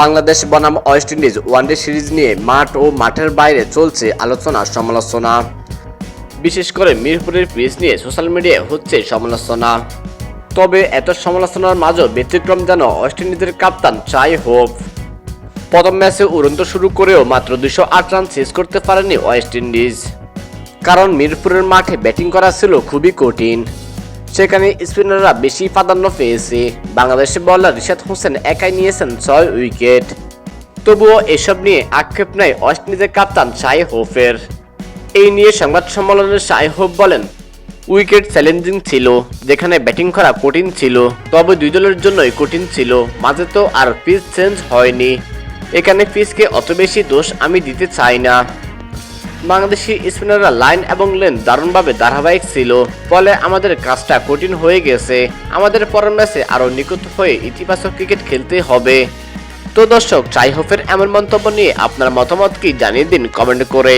বাংলাদেশ বনাম West Indies one day series নিয়ে মাঠ ও মাঠের বাইরে চলছে আলোচনা, সমালোচনা। বিশেষ করে মিরপুরের পিচ নিয়ে সোশ্যাল মিডিয়ায় হচ্ছে সমালোচনা। তবে এত সমালোচনার মাঝেও ব্যতিক্রম যেন ওয়েস্ট ইন্ডিজের কাপ্তান চাই হোপ। প্রথম ম্যাচে উড়ন্ত শুরু করেও মাত্র দুশো আট রান শেষ করতে পারেনি ওয়েস্ট ইন্ডিজ। কারণ মিরপুরের মাঠে ব্যাটিং করা ছিল খুবই কঠিন। সেখানে স্পিনাররা বেশি প্রাধান্য পেয়েছে। বাংলাদেশের বলার রিশাদ হোসেন একাই নিয়েছেন ছয় উইকেট। তবুও এসব নিয়ে আক্ষেপ নেয় ওয়েস্ট ইন্ডিজের কাপ্তান শাই হোফের। এই নিয়ে সংবাদ সম্মেলনে শাই হোপ বলেন, উইকেট চ্যালেঞ্জিং ছিল, যেখানে ব্যাটিং করা কঠিন ছিল, তবে দুই দলের জন্যই কঠিন ছিল, মাঝে তো আর পিচ চেঞ্জ হয়নি। এখানে পিচকে অত বেশি দোষ আমি দিতে চাই না। বাংলাদেশি স্পিনাররা লাইন এবং লেন দারুণভাবে ধারাবাহিক ছিল, ফলে আমাদের কাজটা কঠিন হয়ে গেছে। আমাদের পরের ম্যাচে আরও নিকট হয়ে ইতিবাচক ক্রিকেট খেলতে হবে। তো দর্শক, চাই হোফের এমন মন্তব্য নিয়ে আপনার মতামত কি জানিয়ে দিন কমেন্ট করে।